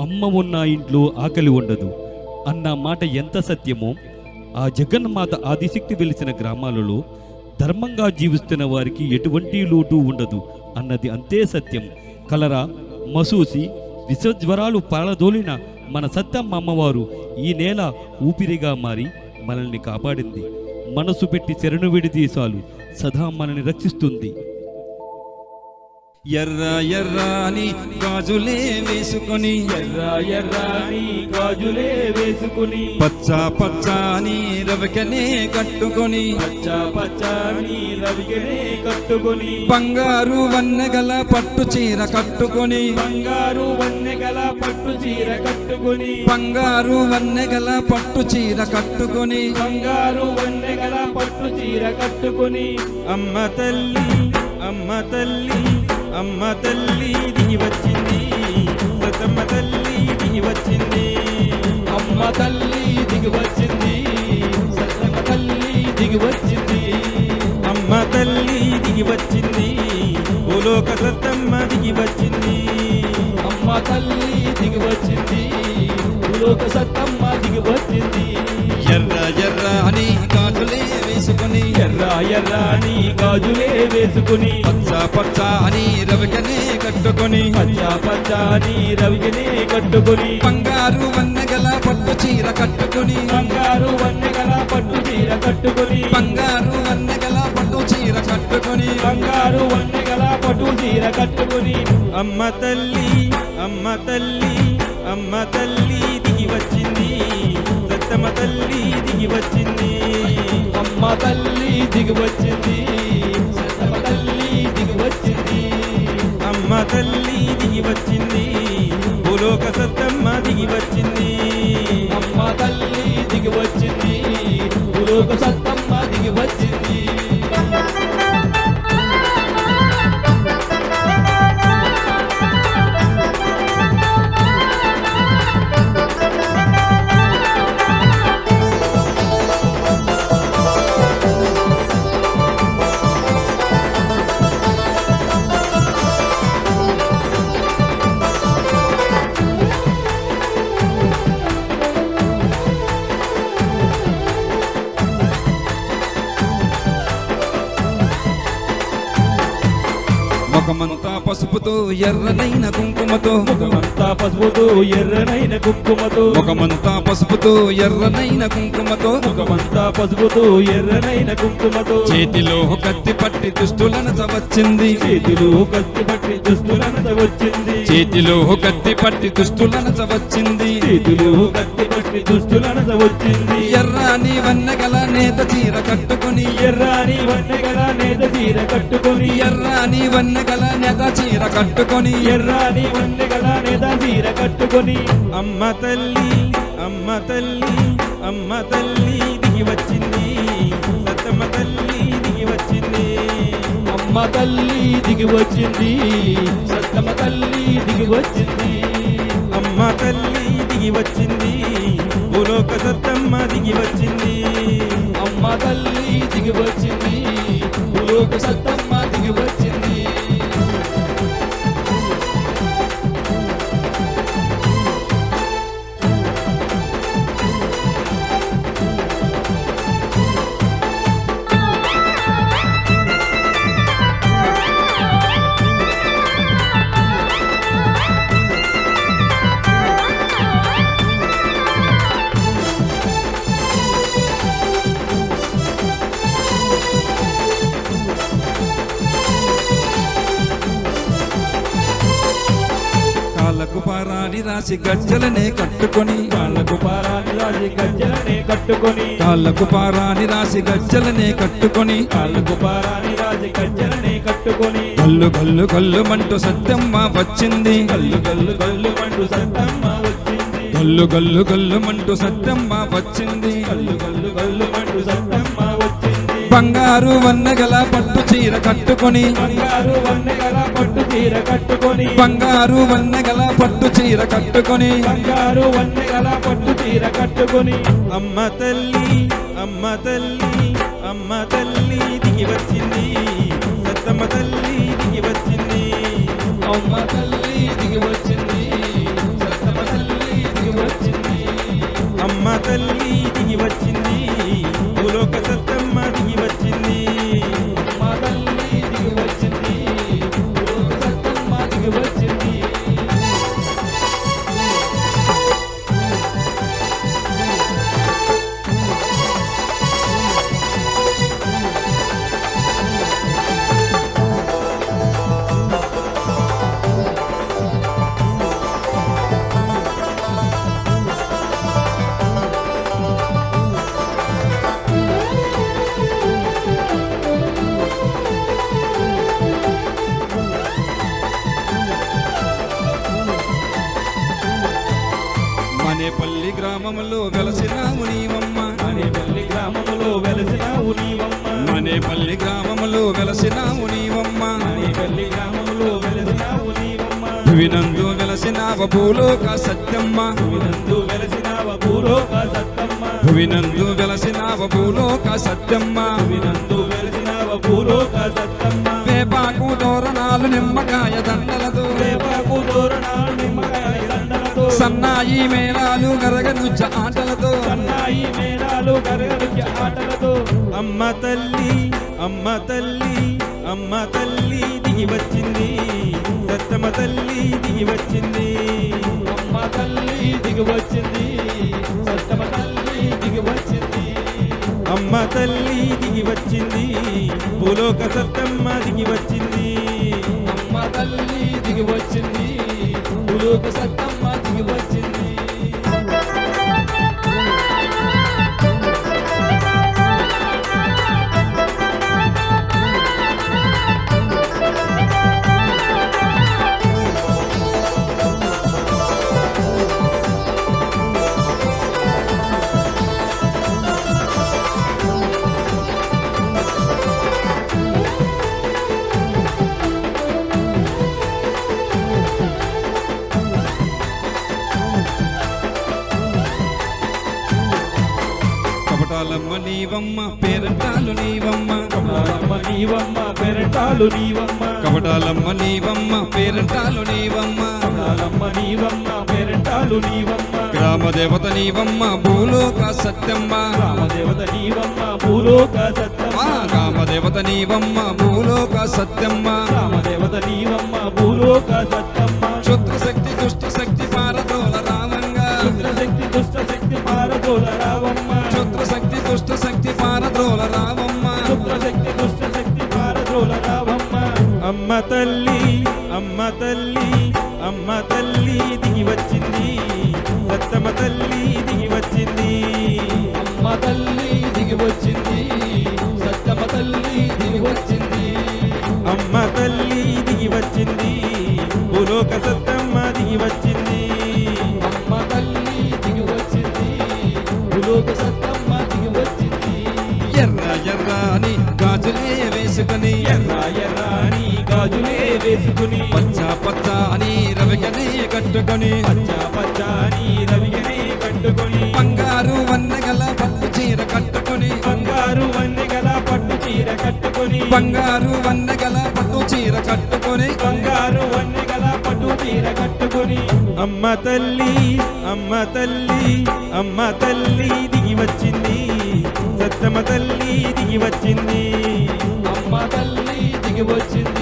అమ్మ ఉన్న ఇంట్లో ఆకలి ఉండదు. అన్న మాట ఎంత సత్యమో ఆ జగన్మాత ఆదిశక్తి వెలిసిన గ్రామాలలో ధర్మంగా జీవిస్తున్న వారికి ఎటువంటి లోటు ఉండదు అన్నది అంతే సత్యం. కలరా మసూసి విశ్వజ్వరాలు పాలదోలిన మన సత్తమ్మ అమ్మవారు ఈ నేల ఊపిరిగా మారి మనల్ని కాపాడింది. మనసు పెట్టి శరణు విడిదీశాలు సదా మనల్ని రక్షిస్తుంది. ఎర్ర ఎర్రాని గాజులే వేసుకొని. ఎర్ర ఎర్రాని గాజులే వేసుకుని. పచ్చ పచ్చాని రవికనే కట్టుకొని. పచ్చ పచ్చని రవిగనే కట్టుకొని. బంగారు వన్నెగల పట్టు చీర కట్టుకొని. బంగారు వన్నెగల పట్టు చీర కట్టుకొని. బంగారు వన్నెగల పట్టు చీర కట్టుకొని. బంగారు వన్నెగల పట్టు చీర కట్టుకొని. అమ్మ తల్లి అమ్మ తల్లి అమ్మ తల్లి దిగి వచ్చింది. సతమ్మ తల్లి దిగి వచ్చింది. అమ్మ తల్లి దిగి వచ్చింది. సత్తమ్మ తల్లి దిగి వచ్చింది. అమ్మ తల్లి దిగి వచ్చింది. భూలోక సత్తమ్మ దిగి వచ్చింది. అమ్మ తల్లి దిగి వచ్చింది. భూలోక సత్తమ్మ దిగి వచ్చింది. ఎర్ర ఎర్ర ఎర్ర ఎర్ర అని గాజులే వేసుకుని. పచ్చ పచ్చ అని రవికనే కట్టుకొని. పచ్చ పచ్చ అని రవిగనే కట్టుకొని. బంగారు వన్నెగల పట్టు చీర కట్టుకొని. బంగారు వన్నెగల పట్టు చీర కట్టుకొని. బంగారు వన్నెగల పట్టు చీర కట్టుకొని. బంగారు వన్నెగల పట్టు చీర కట్టుకొని. అమ్మ తల్లి అమ్మ తల్లి అమ్మ తల్లి. తల్లి దిగి వచ్చింది తల్లి దిగి వచ్చింది అమ్మ తల్లి దిగి వచ్చింది భూలోక సత్తమ్మ దిగి వచ్చింది అమ్మ తల్లి దిగి వచ్చింది భూలోక సత్త ముఖమంతా పసుపుతో ఎర్రనైన కుంకుమతో. ముఖమంతా పసుపుతో ఎర్రనైన కుంకుమతో. ముఖమంతా పసుపుతో ఎర్రనైన కుంకుమతో. ముఖమంతా పసుపుతో ఎర్రనైన కుంకుమతో. చేతిలో కత్తి పట్టి దుస్తులను చవచ్చింది చేతిలో కత్తి పట్టి దుస్తులను వచ్చింది చేతిలో కత్తి పట్టి దుస్తులను చవచ్చింది చేతిలో కత్తి పట్టి దుస్తులను వచ్చింది. ఎర్రాని వన్నెగల నేత చీర కట్టుకొని ఎర్రాని వన్నెగల నేత చీర కట్టుకొని ఎర్రాని వన్నెగల నేత చీర కట్టుకొని ఎర్రాని వన్నెగల నేత చీర కట్టుకొని. అమ్మ తల్లి అమ్మ తల్లి అమ్మ తల్లి దిగి వచ్చింది. సత్తమ్మ తల్లి దిగి వచ్చింది. అమ్మ తల్లి దిగి వచ్చింది. సత్తమ్మ తల్లి దిగి వచ్చింది. మా తల్లి దిగి వచ్చింది. భూలోక సత్తమ్మ దిగి వచ్చింది. అమ్మ తల్లి దిగి వచ్చింది. భూలోక సత్తమ్మ కాళ్ళకు పారాని రాసి గజ్జలనే కట్టుకొని కాళ్ళకు పారాని రాజి గజ్జలనే కట్టుకొని కాళ్ళకు పారాని రాసి గజ్జలనే కట్టుకొని కాళ్ళకు పారాని రాజి గజ్జలనే కట్టుకొని. గల్లు గల్లు గల్లు మంటూ సత్యమ్మ వచ్చింది. గల్లు గల్లు గల్లు మంటూ సత్తమ్మ వచ్చింది. గల్లు గల్లు గల్లు మంటూ సత్యమ్మ వచ్చింది. గల్లు గల్లు గల్లు మంటూ వచ్చింది బంగారు వన్నగల పట్టు చీర కట్టుకొని. బంగారు వన్నగల పట్టు చీర కట్టుకొని. బంగారు వన్నగల పట్టు చీర కట్టుకొని పట్టు చీర కట్టుకొని అమ్మ తల్లి అమ్మ తల్లి అమ్మ తల్లి దిగి వచ్చింది. సత్తమ్మ తల్లి దిగి వచ్చింది. అమ్మ తల్లి దిగి వచ్చింది. సత్తమ్మ తల్లి దిగి వచ్చింది. అమ్మ తల్లి దిగి వచ్చింది. మనేపల్లి గ్రామంలో వెలసినావు నీవమ్మ. అనేపల్లి గ్రామములో వెలసినావు నీవమ్మ. మనేపల్లి గ్రామంలో వెలసినావు నీవమ్మ. అనేపల్లి గ్రామములో వెలసినావు నీవమ్మ. వినందు వెలసినావ భూలోక సత్యమ్మ. వినందు వెలసినావ భూలోక సత్తమ్మ వినందు వెలసినావ భూలోక సత్యమ్మ. వినందు వెలసినావ భూలోక సత్తమ్మ వేపాకు తోరణాలు నిమ్మకాయ దండలతో. వేపాకు తోరణాలు నిమ్మకాయ సన్నాయి మేళాలు గరగనుచ్చ ఆటలతో. సన్నాయి మేళాలు గరగరుచ ఆటలతో. అమ్మ తల్లి అమ్మ తల్లి అమ్మ తల్లి దిగి వచ్చింది. సత్తమ్మ తల్లి దిగి వచ్చింది. అమ్మ తల్లి దిగి వచ్చింది. సత్తమ్మ తల్లి దిగి వచ్చింది. అమ్మ తల్లి దిగి వచ్చింది. భూలోక సత్తమ్మ దిగి వచ్చింది. అమ్మ తల్లి దిగి వచ్చింది. భూలోక సత్తమ్మ దిగి వచ్చింది నీవమ్మ పేరంటాలు నీవమ్మ. కమలాలమ్మ నీవమ్మ పెరటాలు నీవమ్మ. కపటాలమ్మ నీవమ్మ పేరంటాలు నీవమ్మ. కమలాలమ్మ నీవమ్మ పెరటాలు నీవమ్మ. గ్రామ దేవత నీవమ్మ భూలోక సత్యమ్మ. రామదేవత నీవమ్మ భూలోక సత్తమ్మ మా గ్రామ దేవత నీవమ్మ భూలోక సత్యమ్మ. రామదేవత నీవమ్మ భూలోక సత్తమ్మ క్షుద్ర అని గాజులే వేసుకుని. ఎర్ర ఎర్రాని గాజులే వేసుకుని పచ్చ పచ్చ అని రవికనే కట్టుకొని పచ్చ అని రవిగడి కట్టుకొని బంగారు వన్నెగల పట్టు చీర కట్టుకొని బంగారు వన్నెగల పట్టు చీర కట్టుకొని. బంగారు వన్నెగల పట్టు చీర కట్టుకొని. బంగారు వన్నెగల పట్టు చీర కట్టుకొని. అమ్మ తల్లి అమ్మ తల్లి అమ్మ తల్లి దిగి వచ్చింది. దత్తమ తల్లి దిగి వచ్చింది. అమ్మ తల్లి దిగి వచ్చింది.